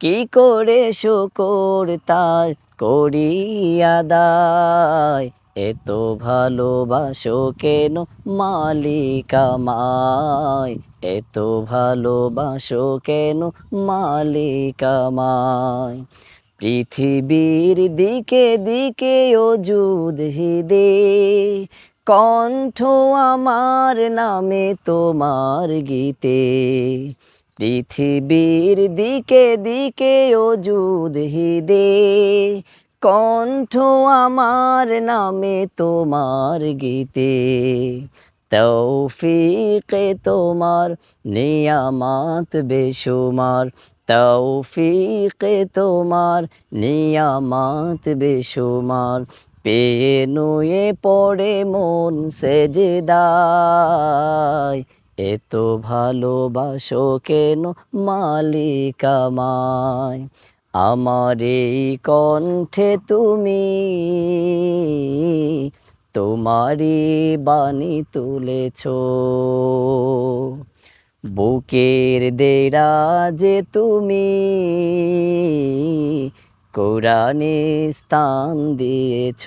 কি করে শুকর তার করি আদায় এত ভালোবাসো কেন মালিক আমায়? এত ভালোবাসো কেন মালিক আমায়? পৃথিবীর দিকে দিকে অজুদ হৃদে, কণ্ঠ আমার নামে তোমার গীতে। পৃথিবীর দিকে দিকে অজুদ হৃদে, কণ্ঠ আমার নামে তোমার গীতে। তৌফিকে তোমার নিয়ামাত বেশুমার, তৌফিকে তোমার নিয়ামাত বেশুমার। পেয়ে নুয়ে পড়ে মন সেজেদায় এত ভালোবাসো কেন মালিক আমায় আমার এই কণ্ঠে তুমি তোমারই বাণী তুলেছ। বুকের দেরাজে তুমি কোরআনে স্থান দিয়েছ।